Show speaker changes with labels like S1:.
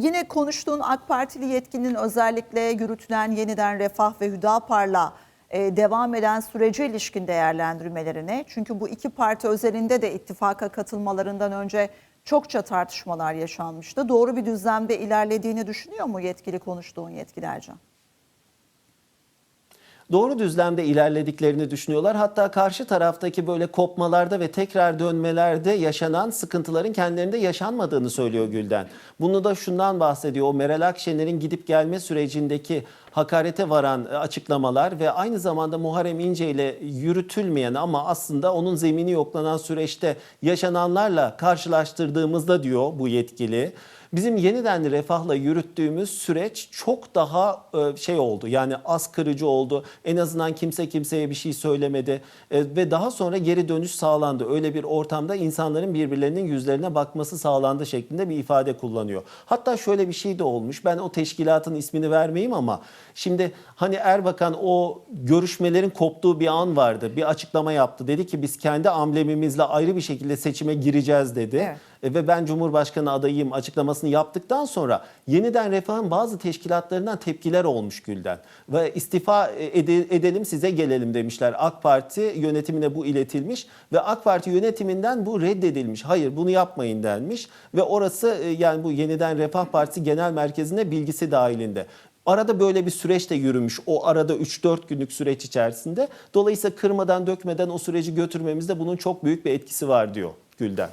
S1: yine konuştuğun AK Partili yetkinin özellikle yürütülen yeniden Refah ve Hüdapar'la e, devam eden sürece ilişkin değerlendirmelerine. Çünkü bu iki parti özelinde de ittifaka katılmalarından önce çokça tartışmalar yaşanmıştı. Doğru bir düzlemde ilerlediğini düşünüyor mu yetkili konuştuğun yetkili Ercan?
S2: Doğru düzlemde ilerlediklerini düşünüyorlar. Hatta karşı taraftaki böyle kopmalarda ve tekrar dönmelerde yaşanan sıkıntıların kendilerinde yaşanmadığını söylüyor Gülden. Bunu da şundan bahsediyor. O Meral Akşener'in gidip gelme sürecindeki hakarete varan açıklamalar ve aynı zamanda Muharrem İnce ile yürütülmeyen ama aslında onun zemini yoklanan süreçte yaşananlarla karşılaştırdığımızda diyor bu yetkili. Bizim yeniden refahla yürüttüğümüz süreç çok daha e, şey oldu. Yani az kırıcı oldu. En azından kimse kimseye bir şey söylemedi E, ve daha sonra geri dönüş sağlandı. Öyle bir ortamda insanların birbirlerinin yüzlerine bakması sağlandı şeklinde bir ifade kullanıyor. Hatta şöyle bir şey de olmuş. Ben o teşkilatın ismini vermeyeyim ama şimdi hani Erbakan o görüşmelerin koptuğu bir an vardı. Bir açıklama yaptı. Dedi ki biz kendi amblemimizle ayrı bir şekilde seçime gireceğiz dedi.
S1: Evet.
S2: E, ve ben Cumhurbaşkanı adayıyım açıklamasını yaptıktan sonra yeniden refahın bazı teşkilatlarından tepkiler olmuş Gülden. Ve istifa ede- edelim size gelelim demişler. AK Parti yönetimine bu iletilmiş ve AK Parti yönetiminden bu reddedilmiş. Hayır bunu yapmayın denmiş ve orası e, yani bu yeniden Refah Partisi Genel Merkezi'ne bilgisi dahilinde. Arada böyle bir süreç de yürümüş. O arada 3-4 günlük süreç içerisinde. Dolayısıyla kırmadan dökmeden o süreci götürmemizde bunun çok büyük bir etkisi var diyor Gülden.